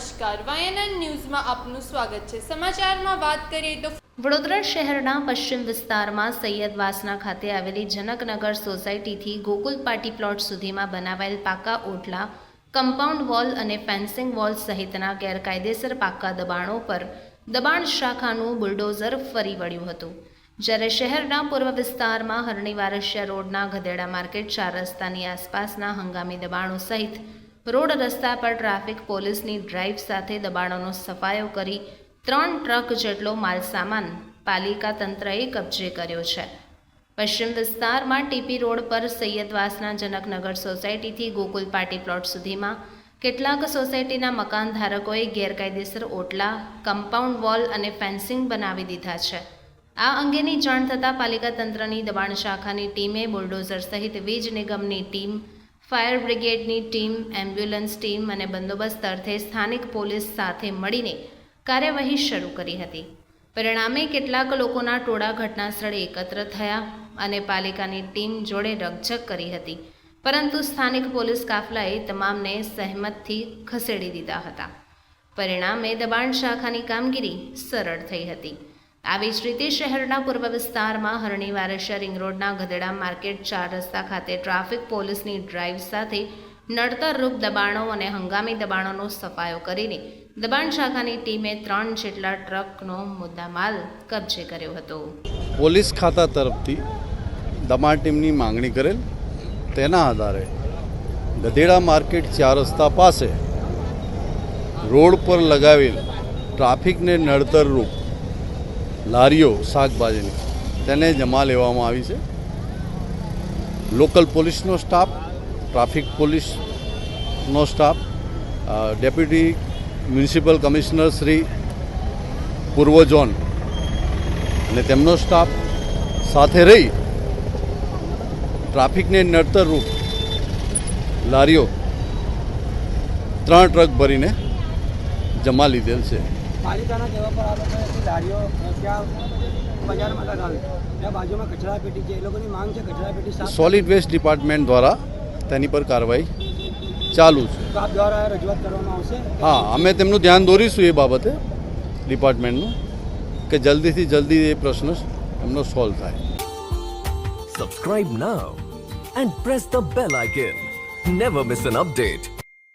નમસ્કાર. વાયએનએન ન્યૂઝમાં આપનું સ્વાગત છે. સમાચારમાં વાત કરીએ તો વડોદરા શહેરના પશ્ચિમ વિસ્તારમાં સૈયદવાસના ખાતે આવેલી જનકનગર સોસાયટીથી ગોકુલ પાર્ટી પ્લોટ સુધીમાં બનાવાયેલ પાકા ઓટલા, કમ્પાઉન્ડ વોલ અને ફેન્સિંગ વોલ સહિતના ગેરકાયદેસર પાકા દબાણો પર દબાણ શાખાનું બુલડોઝર ફરી વળ્યું હતું. જ્યારે શહેરના પૂર્વ વિસ્તારમાં હરણી રોડના ગધેડા માર્કેટ ચાર રસ્તાની આસપાસના હંગામી દબાણો સહિત રોડ રસ્તા પર ટ્રાફિક પોલીસની ડ્રાઈવ સાથે દબાણોનો સફાયો કરી ત્રણ ટ્રક જેટલો માલસામાન પાલિકા તંત્રએ કબજે કર્યો છે. પશ્ચિમ વિસ્તારમાં ટીપી રોડ પર સૈયદવાસના જનકનગર સોસાયટીથી ગોકુલ પાર્ટી પ્લોટ સુધીમાં કેટલાક સોસાયટીના મકાન ધારકોએ ગેરકાયદેસર ઓટલા, કમ્પાઉન્ડ વોલ અને ફેન્સિંગ બનાવી દીધા છે. આ અંગેની જાણ થતાં પાલિકા તંત્રની દબાણ શાખાની ટીમે બુલડોઝર સહિત વીજ નિગમની ટીમ ફાયર બ્રિગેડની ટીમ, એમ્બ્યુલન્સ ટીમ અને બંદોબસ્ત અર્થે સ્થાનિક પોલીસ સાથે મળીને કાર્યવાહી શરૂ કરી હતી. પરિણામે કેટલાક લોકોના ટોળા ઘટના સ્થળે એકત્ર થયા અને પાલિકાની ટીમ જોડે રકઝક કરી હતી. પરંતુ સ્થાનિક પોલીસ કાફલાએ તમામને સહેમતથી ખસેડી દીધા હતા. પરિણામે દબાણ શાખાની કામગીરી સરળ થઈ હતી. આવી જ રીતે શહેરના પૂર્વ વિસ્તારમાં હરણી વારસિયા રિંગ રોડના ગધેડા માર્કેટ ચાર રસ્તા ખાતે ટ્રાફિક પોલીસની ડ્રાઈવ સાથે નડતરરૂપ દબાણો અને હંગામી દબાણોનો સફાયો કરીને દબાણ શાખાની ટીમે ત્રણ જેટલા ટ્રકનો મુદ્દામાલ કબજે કર્યો હતો. પોલીસ ખાતા તરફથી દબાણ ટીમની માંગણી કરેલ. તેના આધારે ગધેડા માર્કેટ ચાર રસ્તા પાસે રોડ પર લગાવેલ ટ્રાફિકને નડતરરૂપ લારીઓ, શાકભાજીની. તેને જમા લેવામાં આવી છે. લોકલ પોલીસનો સ્ટાફ ટ્રાફિક પોલીસનો staff deputy municipal commissioner Shri પૂર્વ ઝોન અને તેમનો સ્ટાફ સાથે રહી ટ્રાફિકને નડતરરૂપ લારીઓ ત્રણ ટ્રક ભરીને જમા લીધેલ છે. પાલિકાના કહેવા પર આ લોકોએ લારીઓ ત્યાં બજારમાં લગાવી. ત્યાં બાજુમાં કચરા પેટી છે એ લોકોની માંગ છે કચરા પેટી સોલિડ વેસ્ટ ડિપાર્ટમેન્ટ દ્વારા તેની પર કાર્યવાહી ચાલુ છે. આપ દ્વારા રજૂઆત કરવામાં આવશે? હા અમે તેમનું ધ્યાન દોરીશું એ બાબતે ડિપાર્ટમેન્ટનું કે જલ્દીથી જલ્દી એ પ્રશ્ન એમનો સોલ્વ થાય. Subscribe now and press the bell icon never miss an update.